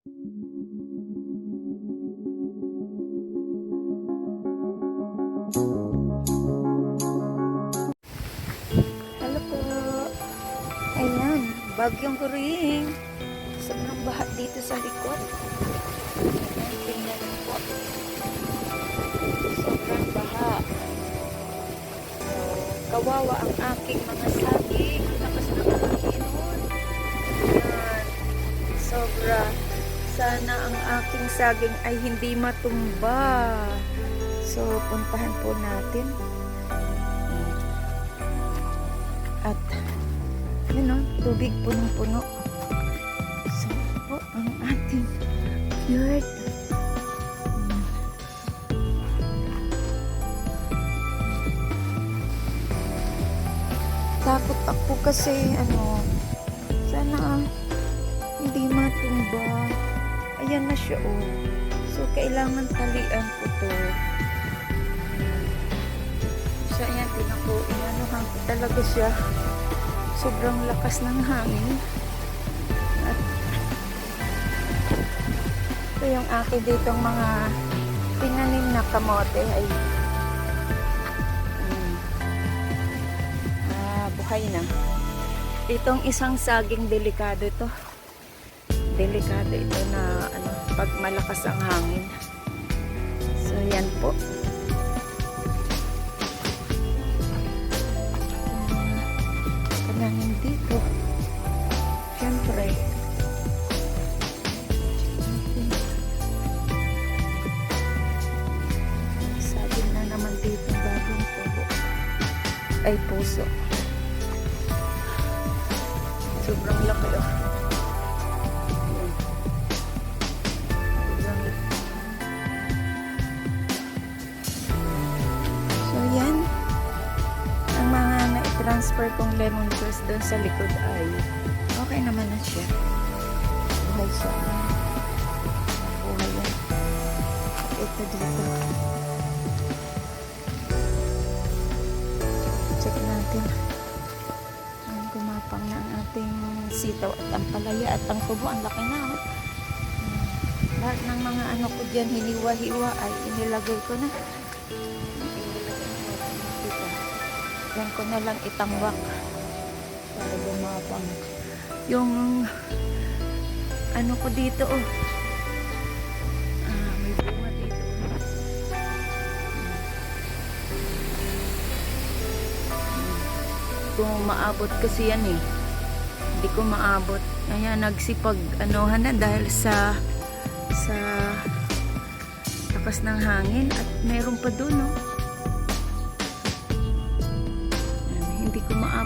Hello po. Ayan, bagyong kuring. Sobrang baha dito sa likod. Tingnan po. Sobrang baha. Kawawa ang aking Sana ang aking saging ay hindi matumba. So, puntahan po natin. At, yun o, tubig punong-puno. So, po ang ating yard. Takot ako kasi, ano, sana hindi matumba. Ayan na siya, oh. So, kailangan talian ko to. So, ayan, tinan ko, inanuhan talaga siya. Sobrang lakas ng hangin. At, ito yung akin ditong mga tinanim na kamote ay mm, ah, buhay na. Itong isang saging delikado ito. Delikado ito na ano, pag malakas ang hangin. So, yan po. Kananin dito. Siyempre. Sabi na naman dito bagong tubo. Ay, puso. Sobrang laki oh. Na-transfer kong lemon grass doon sa likod ay okay naman na siya. Buhay siya. Buhay yan. Ito dito. Check natin. Ayan, gumapang na ang ating sitaw at ang palaya at ang tubo. Ang laki na. Oh. Ayan. Lahat ng mga ano ko dyan, hiniwa-hiwa ay inilagay ko na. Yan ko na lang itambak para gumapang. Yung ano ko dito oh. Ah, may bunga dito. Kung maabot kasi yan eh. Hindi ko maabot. Kaya nagsipag anuhan na dahil sa sa lakas ng hangin at meron pa doon oh.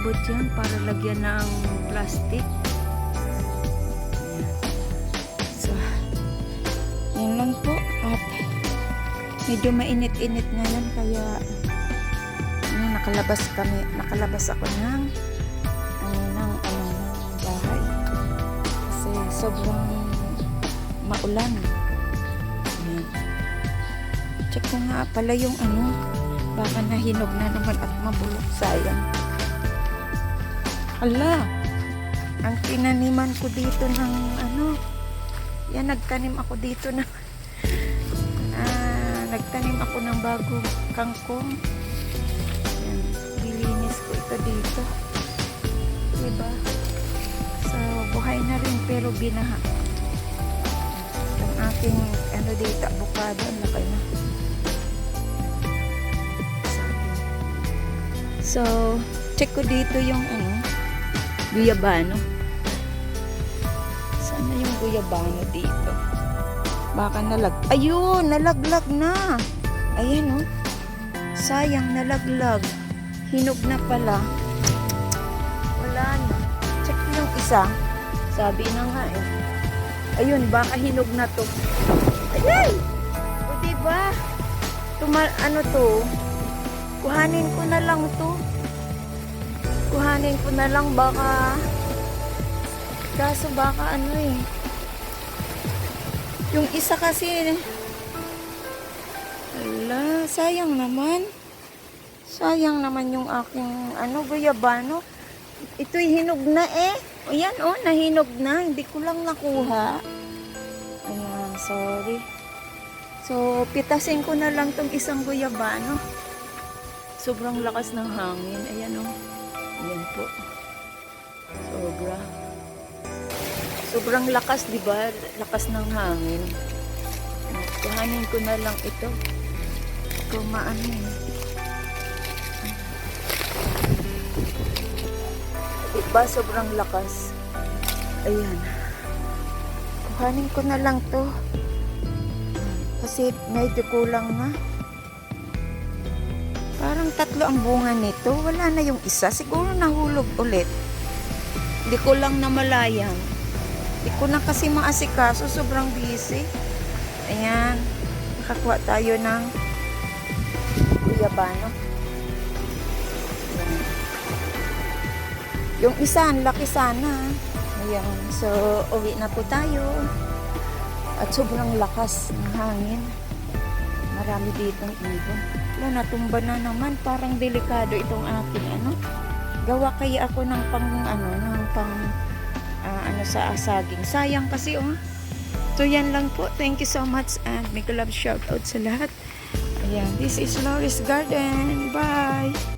Maabot yan para lagyan ng plastic. So, yan lang po. At medyo mainit-init ngayon kaya ano, nakalabas kami, nakalabas ako ng ano, ng, ano, bahay. Kasi sobrang maulan. Check ko nga pala yung ano, baka nahinog na naman at mabulok. Sayang. Hala, ang tinaniman ko dito ng ano, yan nagtanim ako dito ng ah, nagtanim ako ng bagong kangkong. Yan, nilinis ko ito dito. Diba? So, buhay na rin pero binaha. Ang aking ano dito, avocado, ang laki na. So, check ko dito yung ano, guyabano. Sana yung guyabano dito. Baka nalag... Ayun! Nalaglag na! Ayan oh. Sayang, nalaglag. Hinog na pala. Wala na. Check yung isa. Sabi na nga eh. Ayun, baka hinog na to. Ayay! O diba? Tuma ano to? Kuhanin ko na lang to. Kuhanin ko na lang baka kaso baka ano eh. Yung isa kasi Ala, sayang naman. Sayang naman yung aking ano guyabano. Ito'y hinog na eh. O oh, nahinog na. Hindi ko lang nakuha. sorry. So, pitasin ko na lang tong isang guyabano. Sobrang lakas ng hangin. Ayan o. Ayan po. Sobra. Sobrang lakas, di ba? Lakas ng hangin. Kuhanin ko na lang ito. Eh. Diba? Sobrang lakas. Ayan. Kuhanin ko na lang to. Kasi medyo kulang na. Parang tatlo ang bunga nito. Wala na yung isa. Siguro nahulog ulit. Hindi ko lang namalayang. Hindi ko na kasi maasikaso. Sobrang busy. Ayan. Nakakuha tayo ng guyabano. Ayan. Yung isa, ang laki sana. Ayan. So, uwi na po tayo. At sobrang lakas ng hangin. Marami ditong ibon. Wala, natumba na naman. Parang delikado itong aking ano. Gawa kaya ako ng pang ano, ng pang ah, ano sa saging. Sayang kasi oh. So yan lang po. Thank you so much and make a love shout out sa lahat. Ayan, this is Loris Garden. Bye!